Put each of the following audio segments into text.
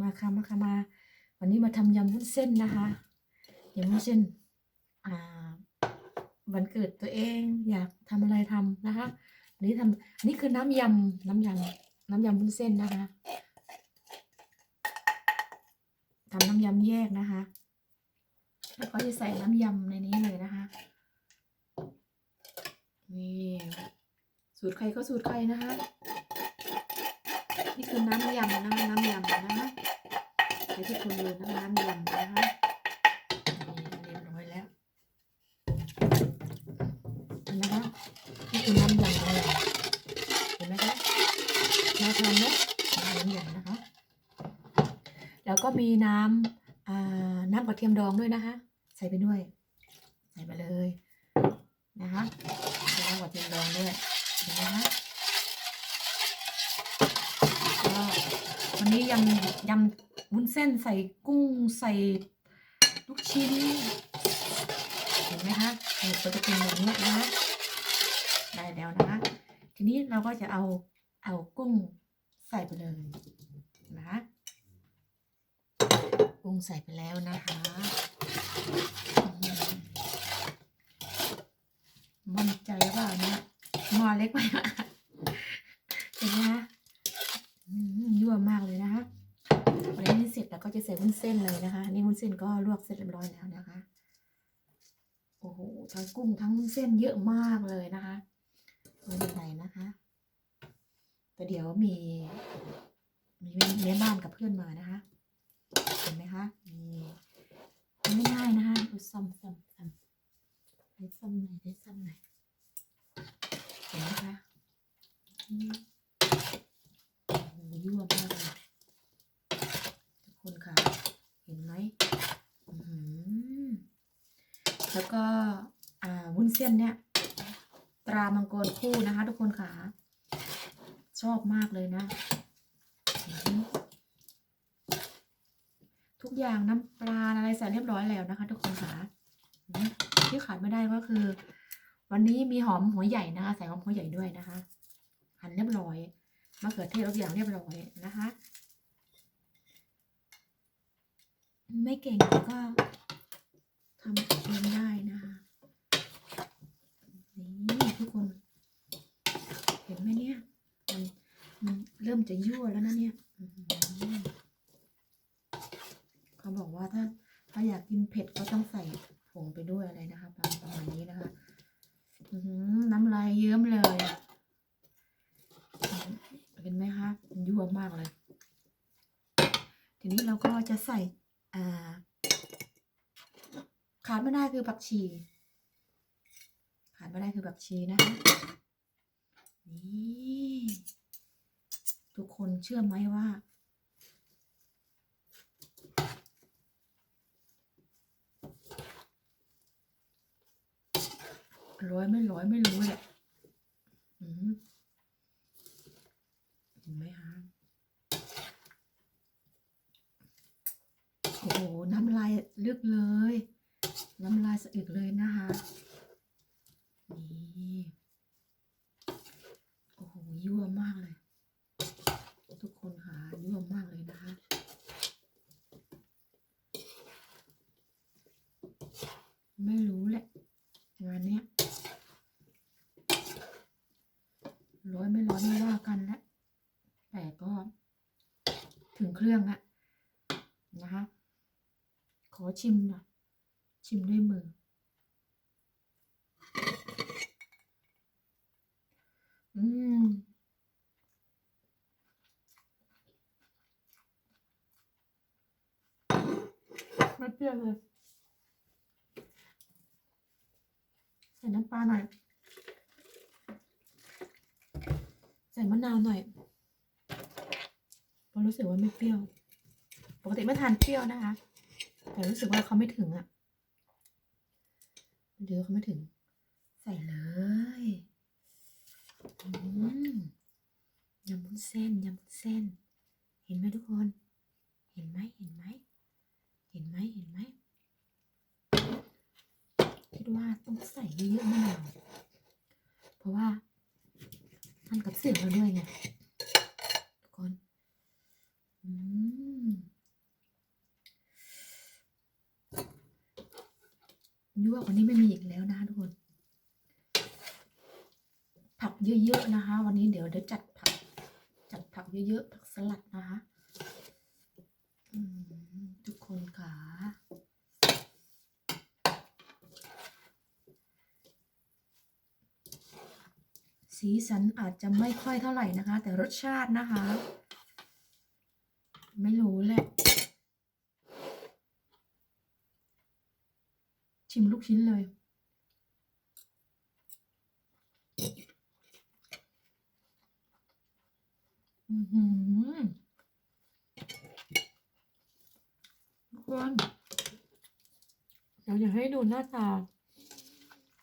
มาค่ะมาค่ะมา วันนี้มาทำยำวุ้นเส้นนะคะยำวุ้นเส้นอ่าวันเกิดตัวเองอยากทำอะไรทำนะคะอันนี้ทำอันนี้คือน้ำยำน้ำยำน้ำยำวุ้นเส้นนะคะทำน้ำยำแยกนะคะ แล้วก็จะใส่น้ำยำในนี้เลยนะคะ นี่สูตรใครก็สูตรใครนะคะ คือน้ำยำนะคะน้ำยำนะคะเดี๋ยวทุกคนดูนะคะน้ำยำนะคะนี่เรียบร้อยแล้วเห็นไหมคะนี่คือน้ำยำของเราเห็นไหมคะน่าทานไหมน้ำยำนะคะแล้วก็มีน้ำอ่าน้ำกระเทียมดองด้วยนะคะ ใส่ไปด้วย ใส่ไปเลยนะคะใส่น้ำกระเทียมดองด้วยเห็นไหมคะ ก็ วันนี้ยำยำวุ้นเส้นใส่กุ้งใส่ลูกชิ้น เห็นไหมคะนี่ก็จะเป็นแบบนี้นะคะได้แล้วนะคะทีนี้เราก็จะเอาเอากุ้งใส่ไปเลยนะกุ้งใส่ไปแล้วนะคะมั่นใจว่าเนี่ยมอเล็กไปมากเห็นไหมคะ อืมยั่วมากเลยนะคะวันนี้เสร็จแล้วก็จะใส้นเส้นเลยนะคะ นี่วุ้นเส้นก็ลวกเสร็จเรียบร้อยแล้วนะคะ โอ้โห ทั้งกุ้งทั้งวุ้นเส้นเยอะมากเลยนะคะไม่เป็นไรนะคะแต่เดี๋ยวมี มีแม่บ้านกับเพื่อนมานะคะ เห็นไหมคะ นี่ง่ายนะคะดูซ้ำซ้ำซ้ำได้ซ้ำไหนอยได้ซ้ำไหนอยเห็นไหมคะอืมโอ้โหยั่วมากเลยทุกคนค่ะ เห็นไหมอื้อหือ แล้วก็วุ้นเส้นเนี่ย ตรามังกรคู่นะคะ ทุกคนค่ะ ชอบมากเลยนะ ทุกอย่างน้ำปลาอะไรใส่เรียบร้อยแล้วนะคะ ทุกคนค่ะ ที่ขาดไม่ได้ก็คือ วันนี้มีหอมหัวใหญ่นะคะ ใส่หอมหัวใหญ่ด้วยนะคะ หั่นเรียบร้อยมะเขือเทศทุกอย่างเรียบร้อยนะคะ ไม่เก่งก็ทำเองได้นะคะ นี่ทุกคน เห็นไหมเนี่ยมันมันเริ่ม จะยั่วแล้วนะเนี่ยเขาบอกว่าถ้าถ้าอยากกินเผ็ดก็ต้องใส่ผงไปด้วยอะไรนะคะประมาณนี้นะคะน้ำลายเยิ้มเลยเห็นไหมคะยั่วมากเลย ทีนี้เราก็จะใส่อ่าขาดไม่ได้คือผักชี ขาดไม่ได้คือผักชีนะคะ นี่ ทุก คนเชื่อไหมว่า ร้อยไม่ร้อยไม่รู้แหละอืมเห็นไหมคะโอ้โห น้ำลายลึกเลย น้ำลายสะอึกเลยนะคะนี่โอ้โหยั่วมากเลย ทุกคนค่ะ ยั่วมากเลยนะคะ ไม่รู้แหละ งานเนี้ยร้อยไม่ร้อยไม่ว่ากันแล้วแต่ก็ ถึงเครื่องอะนะคะ ขอชิมหน่อยชิมด้วยมือ อืมไม่เปรี้ยวเลย ส่น้ำปลาหน่อย ใส่มะนาวหน่อยเพราะรู้สึกว่าไม่เปรี้ยว ปกติไม่ทานเปรี้ยวนะคะ แต่รู้สึกว่าเขาไม่ถึงอะ่ะเดี๋ยวเขาไม่ถึง ใส่เลยยำวุ้นเส้นยำวุ้นเส้น เห็นไหมทุกคน เยอะมากเพราะว่ามันกับเสียงเราด้วยไงทุกคนยั่ววันนี้ไม่มีอีกแล้วนะะทุกคน ผักเยอะๆนะคะ วันนี้เดี๋ยวเดี๋ยวจัดผัก จัดผักเยอะๆผักสลัดนะคะทุกคนค่ะ สีสันอาจจะไม่ค่อยเท่าไหร่นะคะ แต่รสชาตินะคะ ไม่รู้แหละ ชิมลูกชิ้นเลยอือหือทุกคนเดี๋ยวจะให้ดูหน้าตา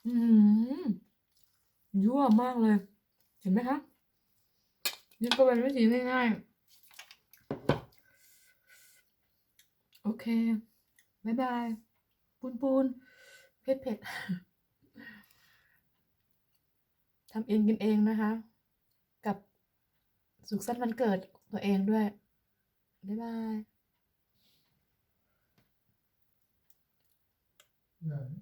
อือหือยั่วมากเลย เห็นไหมคะนี่ก็เป็นวิธีง่ายๆ โอเคบายบาย ปูนปูนเผ็ดเผ็ดทำเองกินเองนะคะ กับสุขสันต์วันเกิดตัวเองด้วย บ๊ายบาย